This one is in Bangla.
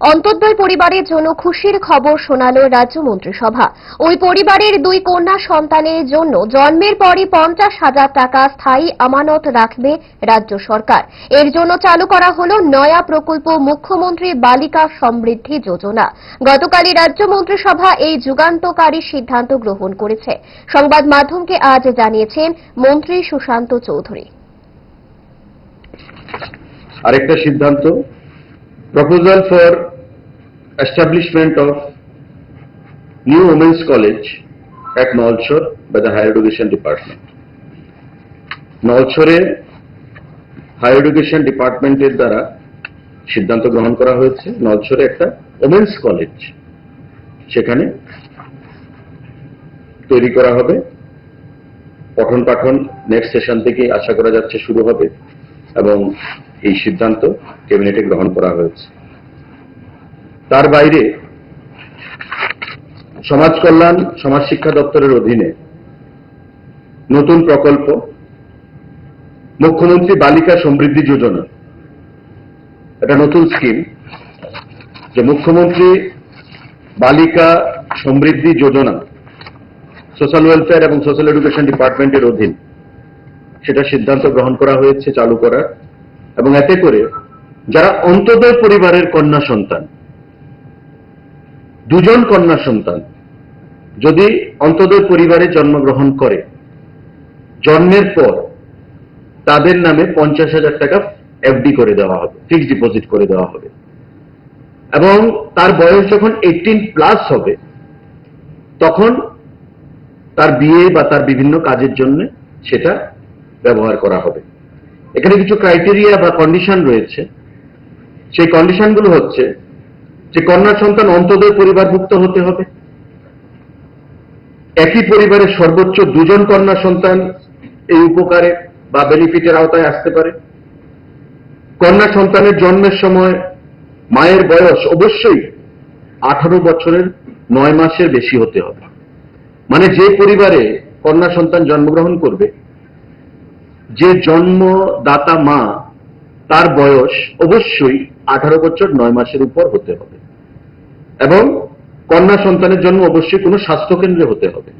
অন্তর্দয় পরিবারের জন্য খুশির খবর শোনালো রাজ্য মন্ত্রিসভা ওই পরিবারের দুই কন্যা সন্তানের জন্য জন্মের পরই পঞ্চাশ হাজার টাকা স্থায়ী আমানত রাখবে রাজ্য সরকার। এর জন্য চালু করা হল নয়া প্রকল্প মুখ্যমন্ত্রী বালিকা সমৃদ্ধি যোজনা। গতকালই রাজ্য মন্ত্রিসভা এই যুগান্তকারী সিদ্ধান্ত গ্রহণ করেছে। সংবাদ মাধ্যমকে আজ জানিয়েছেন মন্ত্রী সুশান্ত চৌধুরী। আরেকটা সিদ্ধান্ত proposal for establishment of new women's college at Nalchar by the higher education department নলছরে হায়ার এডুকেশন ডিপার্টমেন্টের দ্বারা সিদ্ধান্ত গ্রহণ করা হয়েছে। নলছরে একটা ওমেন্স কলেজ সেখানে তৈরি করা হবে। পঠন পাঠন নেক্সট সেশন থেকে আশা করা যাচ্ছে শুরু হবে এবং এই সিদ্ধান্ত ক্যাবিনেটে গ্রহণ করা হয়েছে। তার বাইরে সমাজ কল্যাণ, সমাজ শিক্ষা দপ্তরের অধীনে নতুন প্রকল্প, মুখ্যমন্ত্রী বালিকা সমৃদ্ধি যোজনা। এটা নতুন স্কিম যে মুখ্যমন্ত্রী বালিকা সমৃদ্ধি যোজনা সোশ্যাল ওয়েলফেয়ার এবং সোশ্যাল এডুকেশন ডিপার্টমেন্টের অধীন। সেটা সিদ্ধান্ত গ্রহণ করা হয়েছে, চালু করার। এবং এতে করে যারা অন্তদয় পরিবারের কন্যা সন্তান দুজন কন্যা সন্তান। যদি অন্তদয় পরিবারে জন্মগ্রহণ করে, জন্মের পর তাদের নামে পঞ্চাশ হাজার টাকা এফডি করে দেওয়া হবে ফিক্সড ডিপোজিট করে দেওয়া হবে। এবং তার বয়স যখন এইটিন প্লাস হবে, তখন তার বিয়ে বা তার বিভিন্ন কাজের জন্য সেটা ব্যবহার করা হবে। এখানে কিছু ক্রাইটেরিয়া বা কন্ডিশন রয়েছে। সেই কন্ডিশনগুলো হচ্ছে যে কন্যা সন্তান অন্তদয় পরিবারভুক্ত হতে হবে। একই পরিবারের সর্বোচ্চ দুজন কন্যা সন্তান এই উপকারে বা বেনিফিটের আওতায় আসতে পারে। কন্যা সন্তানের জন্মের সময় মায়ের বয়স অবশ্যই আঠারো বছরের নয় মাসের বেশি হতে হবে। মানে যে পরিবারে কন্যা সন্তান জন্মগ্রহণ করবে, যে জন্মদাতা মা, তার বয়স অবশ্যই আঠারো বছর নয় মাসের উপর হতে হবে। এবং কন্যা সন্তানের জন্য অবশ্যই কোনো স্বাস্থ্যকেন্দ্রে হতে হবে।